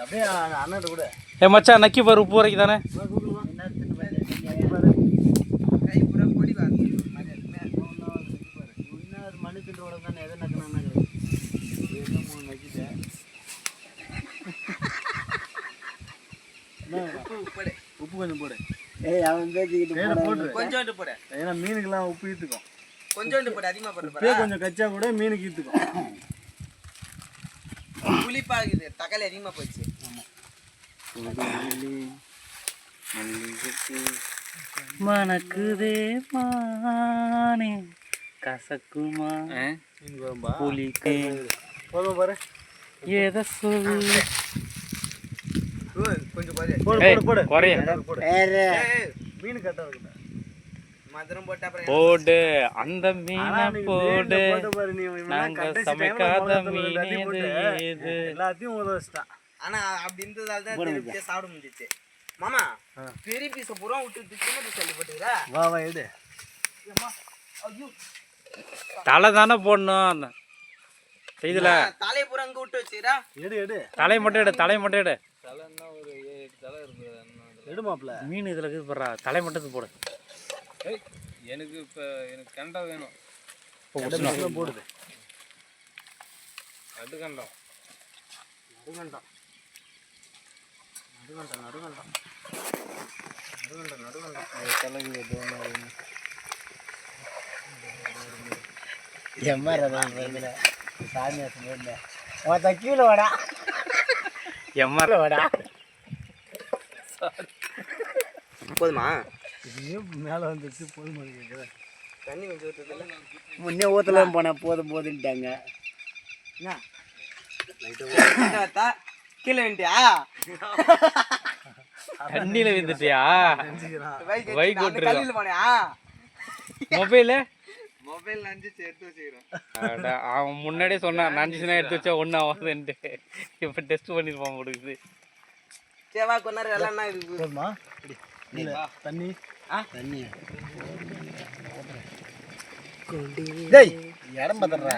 அப்படியே அண்ணன் கூட ஏ மச்சான் நக்கி பாரு உப்பு வரைக்கும் தானே? கை பூரா பொடி வாங்க மணி தின்றோட தானே எதை நக்கினா மூணு நக்கிட்டேன் உப்பு போடு உப்பு கொஞ்சம் போடு ஏய் அவன் பேசிக்கிட்டு கொஞ்சோண்டு போடு. ஏன்னா மீனுக்கெல்லாம் உப்பு ஈத்துக்கும் கொஞ்சோண்டு போடு அதிகமா போடு. கொஞ்சம் கச்சா கூட மீனுக்கு ஈத்துக்கும் புளிப்பா இருக்குது. தக்காளி அதிகமா போச்சு. மணக்குதே மானே கசக்குமா? புளிக்கே போதும் பாரு. எதை சொல்லு? கொஞ்சம் போடு போடு ஏய், போடு. போடு குறைய. போடு. வேற. ஏய், மீன் கரெக்டாக இருக்குதா போடு அந்த மீனை போடு. நாங்க சமைக்காத மீன் எல்லாத்தையும் எது போட்டு. ஏது எல்லாத்தையும் ஊற வச்சிட்டான். ஆனா அப்படி இருந்ததால தான் திருப்பி சாப்பிட முடிஞ்சிச்சு. மாமா பெரிய பீஸ பூரா விட்டு சின்ன பீஸ் அள்ளி போட்டுக்கிறா? வா வா எடு. தலை தானே போடணும். அந்த இதுல தலையை பூரா அங்க விட்டு வச்சுக்கிறா? எடு எடு. தலை மட்டும் எடு தலை மட்டும் எடு. எடு மாப்ள மீன் இதுல இருக்குது பாரு தலை மட்டும் போடு. எனக்கு இப்போ எனக்கு கண்டா வேணும். போடுது. நடுகண்டம் நடுகண்டம் நடுகண்டம் நடுகண்டம் நடுகண்டம் தலைக்கு எதுவும் எம்மா ரதம் வருதுல சாமி சொல்ல ஒருத்த கீழே வாடா. எம்மா வாடா. போதுமா? இன்னும் மேலே வந்துச்சு போதும் கேட்குறேன் தண்ணி கொஞ்சம் ஊற்றுதில்ல முன்னே ஊத்தலாம் போனா போதும் போதுன்ட்டாங்க. கீழே வந்துட்டியா தண்ணியில விந்துட்டியா பைக். கல்லில் போனியா? மொபைலு? மொபைல் நஞ்சிச்சு எடுத்து வச்சுக்கிறேன். அவன் முன்னாடியே சொன்னான் நஞ்சுனா எடுத்து வச்சா ஒன்றும் ஆகாதுன்ட்டு. இப்போ டெஸ்ட் பண்ணிருப்பான் கொடுக்குது சரி வா கொஞ்ச நேரம் எல்லாம் இருக்குது போதுமா? டேய் இடம் பத்தறா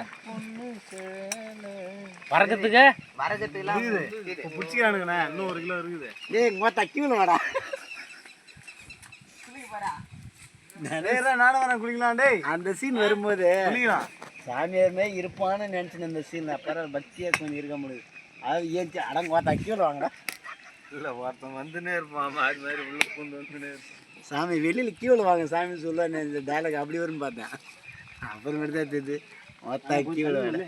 வரக்கத்துக்கு வரகத்துக்குலாம் இப்போ பிடிச்சிக்கிறானுங்கண்ணே இன்னும் ஒரு கிலோ இருக்குது. டேய் ஒருத்த கீழே வாடா டேய் இருடா, நானும் வரேன் குளிக்கலாம் டேய். அந்த சீன் வரும்போது குளிக்கலாம். சாமியாருமே இருப்பான்னு நினச்சின இந்த சீன் அப்புறம் பக்தியா கொஞ்சம் இருக்க முடியுது. அது ஏற்றி அடங்க ஒருத்த கீழே வாங்கடா இல்லை ஒருத்தன் வந்துனே இருப்பான் மாறி மாறி உள்ள பூந்து வந்துனே இருப்பான். சாமி வெளியில் கீவில் வாங்க சாமி சொல்ல இந்த டைலாக் அப்படி வரும்னு பார்த்தேன். அப்புறமேட்டு தான் தெரியுது. மொத்தம் கீவில் வேலை